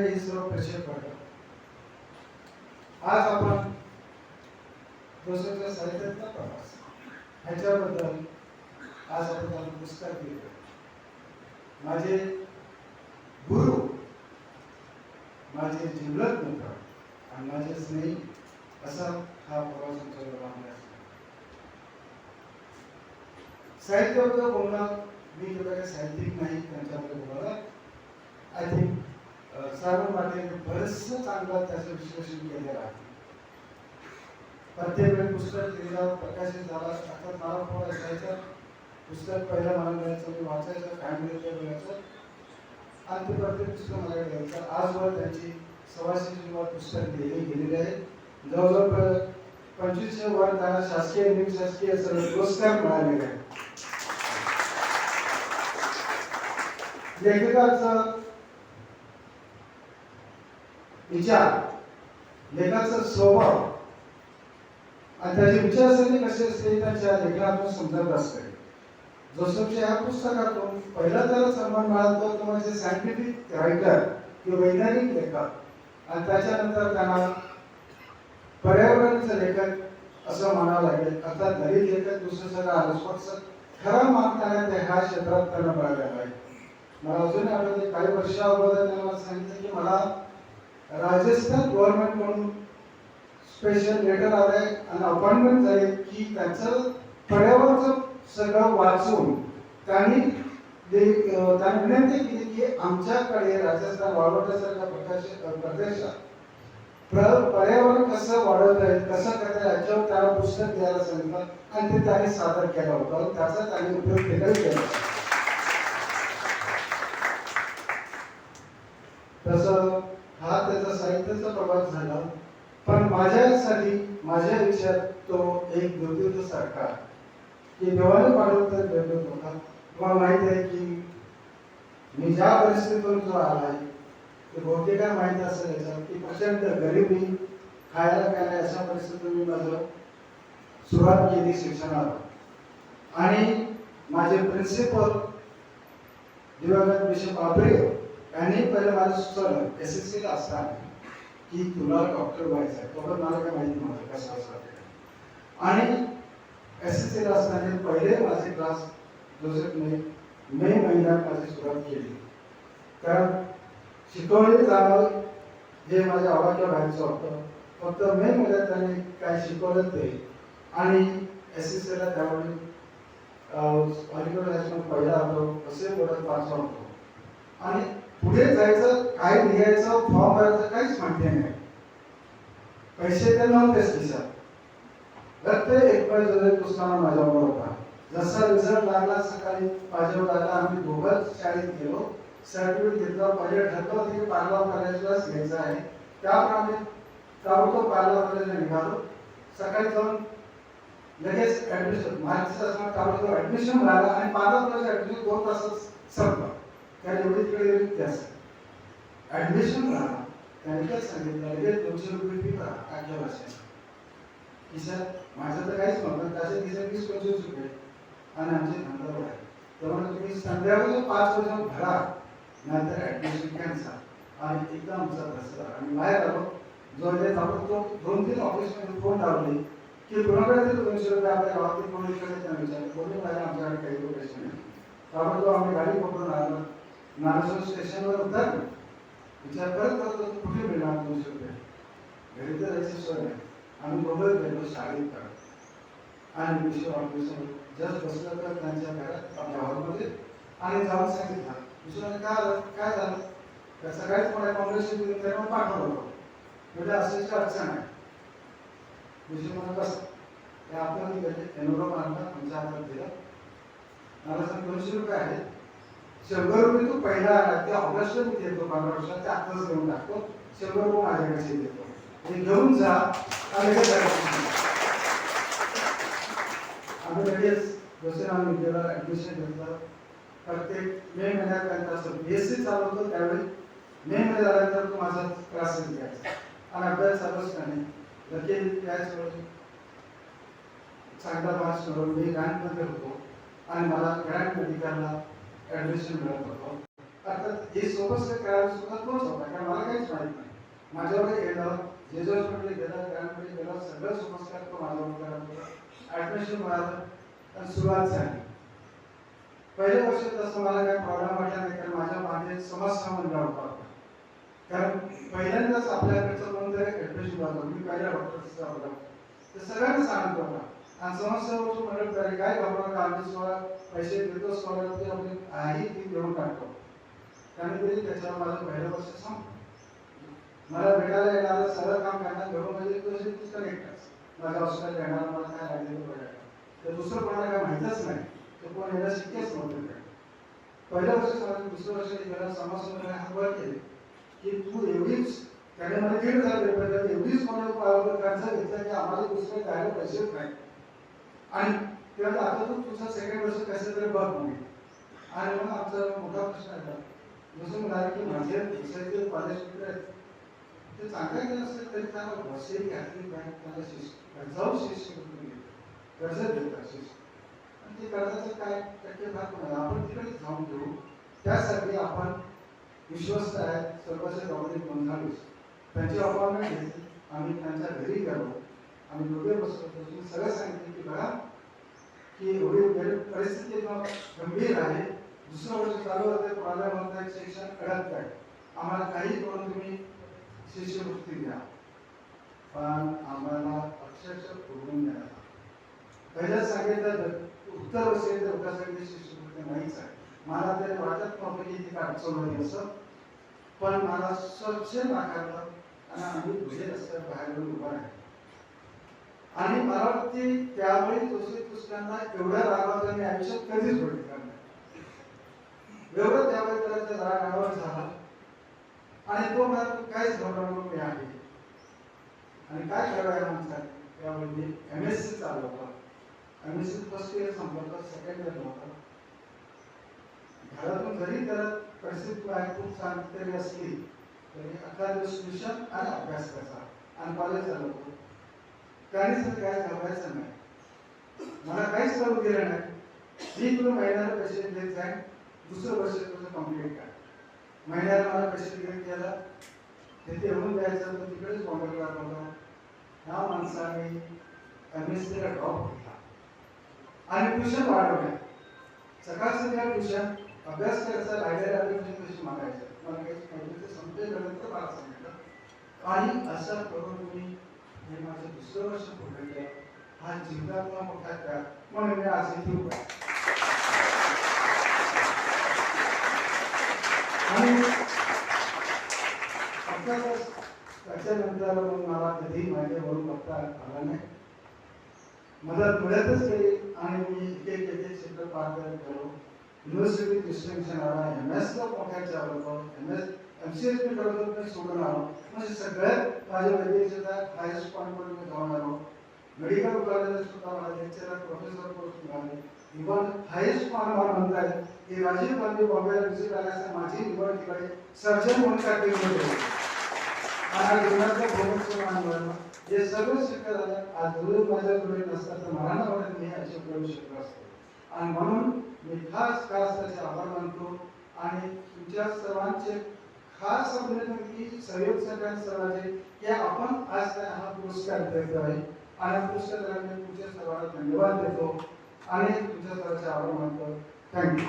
माध्यमातून जमलेले हे सर्व प्रेक्षक वर्ग आज आपण दोषाच्या साहित्यातला प्रवास ह्याच्याबद्दल आज आपण त्याला पुस्तक दिले माझे गुरु माझे जिवलग मित्र आणि माझे स्नेही असा हा प्रवास आमच्या लांबला साहित्याबद्दल बोलणार मी केवळ काही साहित्यिक नाही त्यांच्याबद्दल बोलायला आय थिंक सारण पाटील बरंचसं चांगलं त्याचं विश्लेषण केलेलं आहे. प्रत्येक वेळी पुस्तक लिहिलं प्रकाशित झाला आता मला फोन असायचं. पुस्तक पहिलं मला मिळायचं मी वाचायचं काय मिळतं मिळायचं. आणि ते प्रत्येक पुस्तक मला घ्यायचं आजवर त्यांची सव्वाशे सुरुवात पुस्तक लिहिली गेलेली आहे. जवळजवळ पंचवीसशे वर त्यांना शासकीय निमशासकीय सर्व पुरस्कार मिळालेले आहेत. लेखकाचं विचार. लेखाचा स्वभाव. आणि त्याची विचारसरणी कशी असते? त्याच्या लेखनातून समजत असते जोसेफच्या या पुस्तकातून पहिला त्याला सन्मान मिळाला तो म्हणजे सायंटिफिक रायटर किंवा वैज्ञानिक लेखक आणि त्याच्यानंतर त्यांना पर्यावरणाचं लेखक असं म्हणावं लागेल. अर्थात दलित लेखक दुसरं सगळं आलं पण खरा मानताना ते ह्या क्षेत्रात त्यांना मिळालेला आहे मला अजून आठवते काही वर्षा अगोदर त्यांना सांगितलं की मला राजस्थान गव्हर्नमेंट म्हणून स्पेशल लेटर आलंय आणि अपॉइंटमेंट झाले की त्याचं पर्यावरणाचं सगळं वाचून त्यांनी जे- त्यांनी विनंती केली की आमच्याकडे राजस्थान वाढवण्यासारख्या प्रकाश प्रदेशात प्र- पर्यावरण कसं वाढवता येईल कसं करता येईल याच्यावर त्याला पुस्तक द्यायला सांगितलं आणि ते त्यांनी सादर केलं होतं. त्याचा त्यांनी उपयोग केला केला तसं हा त्याचा साहित्याचा प्रभाव झाला. पण माझ्यासाठी माझ्या विषयात तो एक ज्योतिर्थ सारखा की देवाने पाठवता भेटत होता. तुम्हाला माहीत आहे की मी ज्या परिस्थितीतून जो आलाय ते बहुतेकांना माहीत असेल याच्यावर की प्रचंड गरिबी खायला प्यायला अशा परिस्थितीतून मी माझं सुरुवात केली शिक्षणाला आणि माझे प्रिन्सिपल दिवंगत बिशप बाबरे यांनी पहिले माझं सुचवलं एस एस सीला असताना की तुला डॉक्टर व्हायचं आहे तोपर्यंत मला काय माहिती नव्हतं कसं असं आणि एस एस सीला असताना पहिले माझे क्लास जोसेफने मे महिन्यात माझी सुरुवात केली. कारण शिकवले जाणं हे माझ्या आवाक्या बाहेरचं होतं. फक्त मे महिन्यात त्याने काय शिकवलं ते. आणि एस एस सीला त्यावेळी अलीकडे नॅशनल पहिला आलो असे बोलत पाच होतो. आणि पुढे जायचं काय लिहायचं फॉर्म भरायचं काहीच माहिती नाही. पैसे तर नव्हतेच खिशात. तर ते एक पैसे जरी पुस्तकाला माझ्यावर होता. जसा रिझल्ट लागला सकाळी माझ्यावर लागला आम्ही दोघंच शाळेत गेलो. सर्टिफिकेट घेतलं पहिले ठरलं की पार्ला कॉलेजलाच घ्यायचं आहे. त्याप्रमाणे ताबडतोब पार्ला कॉलेजला निघालो. सकाळी जाऊन लगेच ऍडमिशन मार्क्स असणार ताबडतोब ऍडमिशन मिळालं आणि पार्ला कॉलेज ऍडमिशन दोन तासच संपलं. त्या एवढी तिकडे व्यक्ती राहा. मिळालं त्याने काय सांगितलं लगेच दोनशे रुपये फी करा आजच्या वर्षात खिशात माझं तर काहीच नव्हतं. त्याचे खिशात वीस पंचवीस रुपये. आणि आमचे धंदा आहे त्यामुळे तुम्ही संध्याकाळी पाच वर्ष भरा नंतर ॲडमिशन कॅन्सल आणि एकदा आमचा प्रसार आणि बाहेर आलो. जो आपण तो दोन तीन ऑफिसमध्ये फोन लावले. की कुणाकडे दोनशे रुपये आपल्या गावातील कोणी इकडे त्यांना विचारलं. कोणी पाहिजे आमच्याकडे काही पैसे नाही. तो आम्ही गाडी पकडून आलो. नागेश्वर स्टेशनवर उतरलो विचार करत होतो, कुठे मिळणार दोनशे रुपये घरी तर जायची सोय नाही. आम्ही बघत गेलो शाळेत काढत आणि विश्व ऑफिसर जस्ट बसलं तर त्यांच्या घरात आपल्या हॉलमध्ये. आणि जाऊन सांगितलं. विश्वाने काय झालं? काय झालं? तर सगळ्याच मला काँग्रेसचे दिली पाठवलं होतं. म्हणजे असायची अडचण आहे. विश्व म्हणत बस. ते आपल्याला गेले एनोरम आणला. आमच्या हातात दिला. मला सांग दोनशे रुपये आहेत. शंभर रुपये तू पहिला आला ते ऑगस्ट मी देतो पंधरा वर्षात ते आत्ताच घेऊन टाकतो. शंभर रुपये माझ्याकडे देतो आणि घेऊन जा आम्ही लगेच जसे आम्ही गेला ऍडमिशन घेतलं प्रत्येक मे महिन्यात त्यांचा असं बी एस सी चालू होतं त्यावेळी मे मध्ये झाल्यानंतर तो माझा क्लासेस घ्यायचा आणि अभ्यास चालूच नाही लगेच त्याच वेळी चांगला पास करून मी रँकमध्ये होतो. आणि मला ग्रँड मेडिकलला ऍडमिशन मिळत होतं अर्थात हे सोबत करायला सुद्धा तोच होता कारण मला काहीच माहीत नाही. माझ्याकडे गेलं जेजसकडे गेलं ग्रँडकडे गेलं सगळं सोबत तो माझ्यावर करत होता ऍडमिशन मिळालं आणि सुरुवात झाली. पहिल्या वर्षात तसं मला काही प्रॉब्लेम वाटला नाही कारण माझ्या मागे समस्या मंडळ होता. कारण पहिल्यांदाच आपल्याकडचं कोणतरी ऍडमिशन झालं मी पहिल्या डॉक्टरचा होता ते सगळ्यांना सांगत होता. आणि समस्यावरचं मदत करेल काय घाबरू नका आम्ही स्वतः पैसे देतो स्वतः आपली आहे ती घेऊन टाकतो. कारण तरी त्याच्यावर माझं पहिलं वर्ष संपलं. मला भेटायला येणारं सगळं काम करणार घेऊन म्हणजे तुझे पुस्तक एकटाच माझा हॉस्पिटल येणार मला काय लागलेलं बघायला तर दुसरं कोणाला काय माहीतच नाही. तर कोण यायला शक्यच नव्हतं काय पहिल्या वर्षी समजा दुसऱ्या वर्षी गेला समाजामध्ये हात केले. की तू एवढीच त्याने मला दीड हजार पेपर दिले, एवढीच कोणाला कर्ज घेतला की आम्हाला दुसरे काय पैसेच नाही. आणि त्याला आता तू तुझा सेकंड वर्ष कसं तरी बघ म्हणून आणि मग आमचा मोठा प्रश्न आहे जसं म्हणाले की माझे दुसरे कॉलेज मित्र आहेत. ते चांगलं गेले असेल तरी त्यांना वर्षे घातली बँक त्याला शिष्य जाऊ शिष्य कर्ज देतात शिष्य आणि ते कर्जाचं काय टक्के भाग आपण तिकडे जाऊन घेऊ. त्यासाठी आपण विश्वस्त आहेत. सर्वचे गौरव गोंधळूस त्यांची अपॉइंटमेंट घेतली आम्ही त्यांच्या घरी गेलो आम्ही दोघे बसलो तुम्ही सगळं सांगितलं की बघा की एवढी परिस्थिती गंभीर आहे. दुसरं वर्ष चालू होते प्रॉब्लेम होत शिक्षण अडत आहे. आम्हाला काही करून तुम्ही शिष्यवृत्ती द्या. पण आम्हाला अक्षरशः पुरवून द्या. पहिल्याच सांगितलं उत्तर वर्षी लोकांसाठी शिष्यवृत्ती नाहीच आहे. मला ते वाटत नव्हतं की ती अडचण होईल असं. पण मला स्वच्छ नाकारलं आणि आम्ही दुसरे असं बाहेर उभा आहे आणि मला वाटते त्यावेळी दुसरी पुस्तकांना एवढ्या रागावर मी आयुष्यात कधीच बघितलं नाही. एवढं त्यावेळी त्याचा राग रागावर झाला. आणि तो मला काहीच घबरावून मी आहे आणि काय करायला म्हणतात? त्यावेळी एम एस सी चालू होता. M S C first year संपलं सेकंड इयर नव्हतं. घरातून जरी त्याला परिस्थिती आहे खूप चांगली तरी असली तरी अकरा दिवस ट्युशन आणि अभ्यास करायचा. आणि कॉलेज चालू होतो. काहीच काय घाबरायचं नाही. मला काहीच करू दिलं नाही. मी तुला महिन्याला पैसे देत जाईन दुसरं वर्ष तुझं कंप्लीट काय महिन्याला मला पैसे दिले केलं तिथे येऊन द्यायचं तर तिकडेच बॉम्बेला होता ह्या माणसाने एम एस सीला ड्रॉप घेतला. आणि ट्युशन वाढवल्या सकाळ सध्या ट्युशन अभ्यास करायचा लायब्ररी ॲडमिशन कशी मागायचं. मला काही माहिती ते मला सांगितलं आणि असं करून तुम्ही हे माझं हा जीवनातला मोठा त्याग म्हणून मी आज आणि अर्थातच त्याच्यानंतर मग मला कधी माझ्यावरून बघता आला नाही मदत मिळतच गेली आणि मी एक एक क्षेत्र पार करत गेलो युनिव्हर्सिटी डिस्टिंक्शन आला एम एस ला मोठ्याच्या एम एस एम सी मी करत मी सोडून आलो म्हणजे सगळ्यात माझ्या वैद्यकीय हायस्ट पॉईंटवर मी जाऊन आलो. मेडिकल कॉलेजला सुद्धा मला लेक्चरर प्रोफेसर पोस्ट मिळाले. इव्हन हायस्ट पॉईंट मला म्हणतात. की राजीव गांधी बॉम्बेला विजिट आल्यास माझी निवड ठिकाणी सर्जन म्हणून कॅटेगरीमध्ये होती. आणि जीवनातलं भोगच मान मिळालं हे सगळं शक्य झालं. आज जरूर माझ्याकडे नसतात तर मला नाही वाटत मी असे करू शकलो असतो आणि म्हणून मी खास खास त्याचे आभार मानतो. आणि तुमच्या सर्वांचे खास संमेलन की सहयोग सरकार समाजे की आपण आज त्या हा पुरस्कार देत आहे. आणि हा पुरस्कार दिल्यामुळे तुमच्या सर्वांना धन्यवाद देतो. आणि तुमच्या सर्वांचे आभार मानतो. थँक्यू.